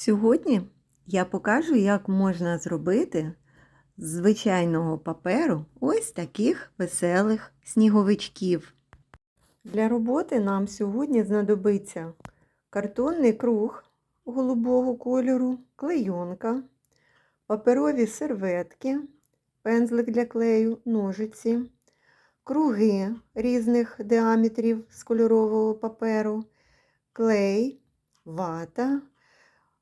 Сьогодні я покажу, як можна зробити з звичайного паперу ось таких веселих сніговичків. Для роботи нам сьогодні знадобиться картонний круг голубого кольору, клейонка, паперові серветки, пензлик для клею, ножиці, круги різних діаметрів з кольорового паперу, клей, вата,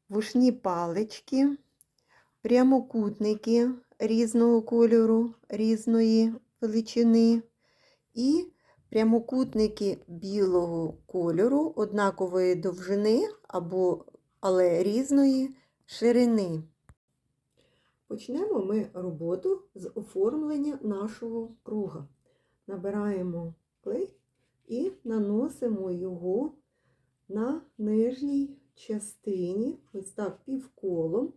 вушні палички, прямокутники різного кольору, різної величини і прямокутники білого кольору, однакової довжини або але різної ширини. Почнемо ми роботу з оформлення нашого круга. Набираємо клей і наносимо його на нижній частині, ось так півколом,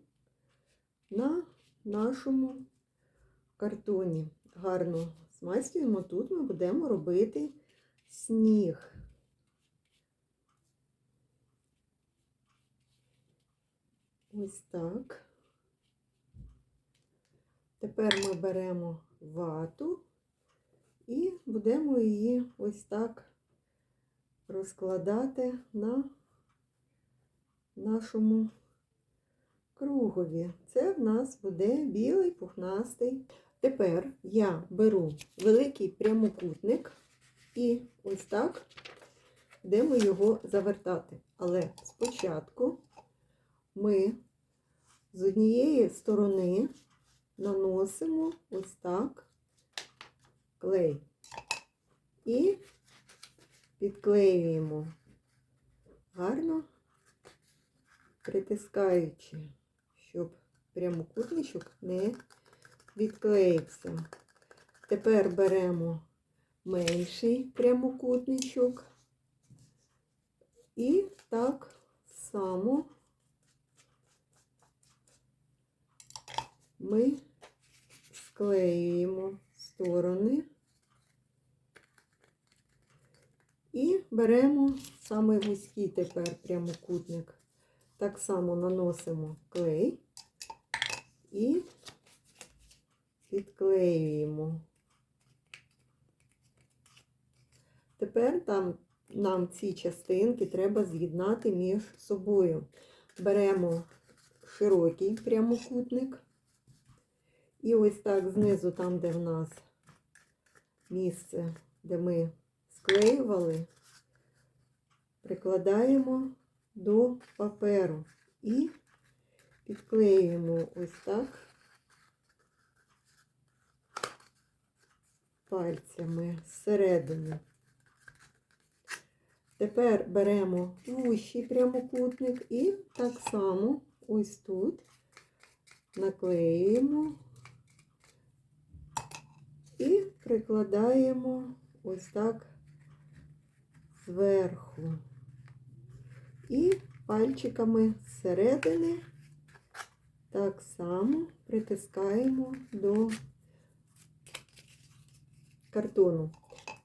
на нашому картоні. Гарно змастюємо. Тут ми будемо робити сніг. Ось так. Тепер ми беремо вату і будемо її ось так розкладати на нашому кругові. Це в нас буде білий пухнастий. Тепер я беру великий прямокутник і ось так будемо його завертати. Але спочатку ми з однієї сторони наносимо ось так клей і підклеюємо гарно притискаючи, щоб прямокутничок не відклеївся. Тепер беремо менший прямокутничок і так само ми склеюємо сторони і беремо саме вузький тепер прямокутник. Так само наносимо клей і підклеюємо. Тепер там нам ці частинки треба з'єднати між собою. Беремо широкий прямокутник. І ось так знизу, там, де в нас місце, де ми склеювали, прикладаємо до паперу і підклеюємо ось так пальцями зсередини. Тепер беремо вущий прямокутник і так само ось тут наклеюємо і прикладаємо ось так зверху. І пальчиками зсередини так само притискаємо до картону.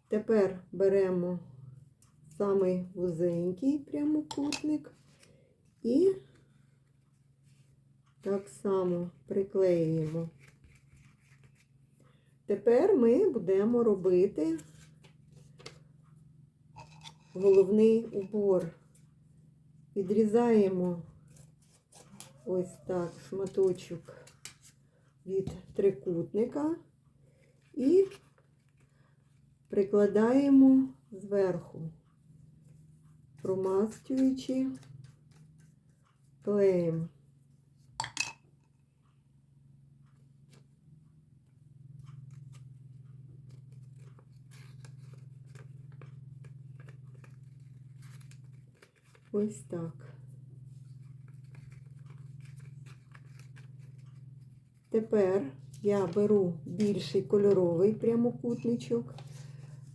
Тепер беремо самий вузенький прямокутник і так само приклеюємо. Тепер ми будемо робити головний убор. Відрізаємо ось так шматочок від трикутника і прикладаємо зверху, промастюючи клеєм. Ось так. Тепер я беру більший кольоровий прямокутничок,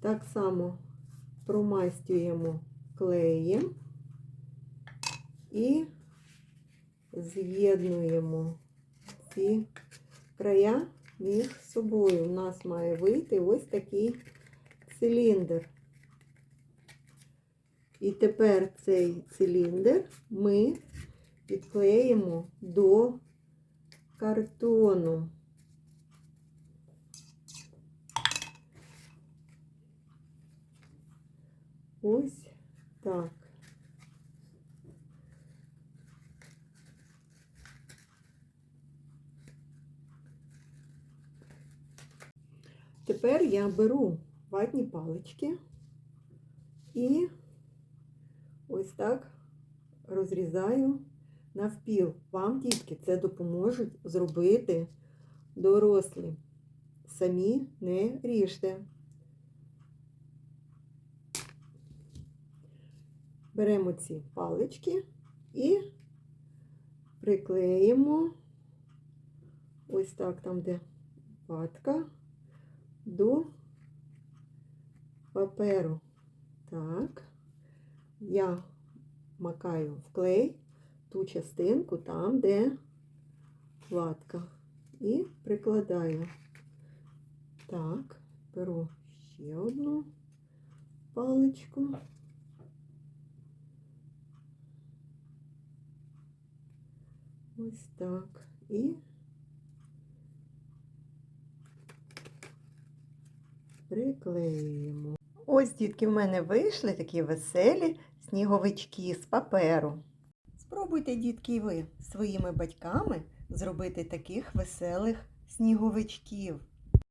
так само промастюємо клеєм і з'єднуємо ці края між собою. У нас має вийти ось такий циліндр. І тепер цей циліндр ми підклеїмо до картону. Ось так. Тепер я беру ватні палички і ось так розрізаю навпіл. Вам, дітки, це допоможуть зробити дорослі. Самі не ріжте. Беремо ці палички і приклеїмо ось так там, де ватка, до паперу. Так, я макаю в клей ту частинку там, де ватка. І прикладаю. Так, беру ще одну паличку. Ось так. І приклеюємо. Ось, дітки, в мене вийшли такі веселі сніговички з паперу. Спробуйте, дітки, і ви своїми батьками зробити таких веселих сніговичків.